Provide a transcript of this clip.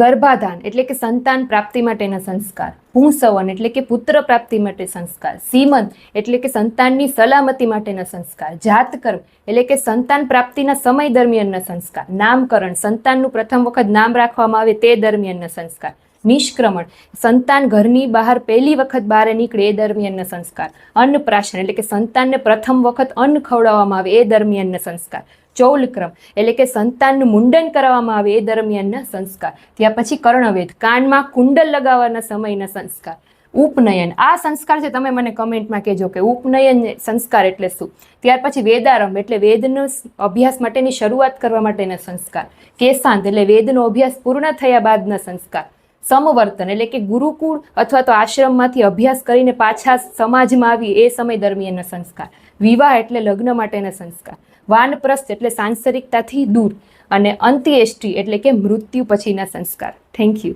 ગર્ભાધાન એટલે કે સંતાન પ્રાપ્તિ માટેના સંસ્કાર. ભૂસવન એટલે કે પુત્ર પ્રાપ્તિ માટે સંસ્કાર. સીમંત એટલે કે સંતાનની સલામતી માટેના સંસ્કાર. જાતકર્મ એટલે કે સંતાન પ્રાપ્તિના સમય દરમિયાનના સંસ્કાર. નામકરણ, સંતાનનું પ્રથમ વખત નામ રાખવામાં આવે તે દરમિયાનના સંસ્કાર. નિષ્ક્રમણ. સંતાન ઘરની બહાર પહેલી વખત બહાર નીકળે એ દરમિયાનના સંસ્કાર. અન્નપ્રાશન એટલે કે સંતાનને પ્રથમ વખત અન્ન ખવડાવવામાં આવે એ દરમિયાનના સંસ્કાર. ચૌલક્રમ એટલે કે સંતાનનું મુંડન કરવામાં આવે એ દરમિયાનના સંસ્કાર. ત્યાં પછી કર્ણવેદ, કાનમાં કુંડલ લગાવવાના સમયના સંસ્કાર. ઉપનયન, આ સંસ્કાર છે, તમે મને કમેન્ટમાં કહેજો કે ઉપનયન સંસ્કાર એટલે શું? ત્યાર પછી વેદારંભ એટલે વેદનો અભ્યાસ માટેની શરૂઆત કરવા માટેના સંસ્કાર. કેશાંત એટલે વેદનો અભ્યાસ પૂર્ણ થયા બાદના સંસ્કાર. સમવર્તન એટલે કે ગુરુકુળ અથવા તો આશ્રમમાંથી અભ્યાસ કરીને પાછા સમાજમાં આવી એ સમય દરમિયાનના સંસ્કાર. વિવાહ એટલે લગ્ન માટેના સંસ્કાર. વાનપ્રસ્થ એટલે સાંસારિકતાથી દૂર. અને અંત્યેષ્ટિ એટલે કે મૃત્યુ પછીના સંસ્કાર. Thank you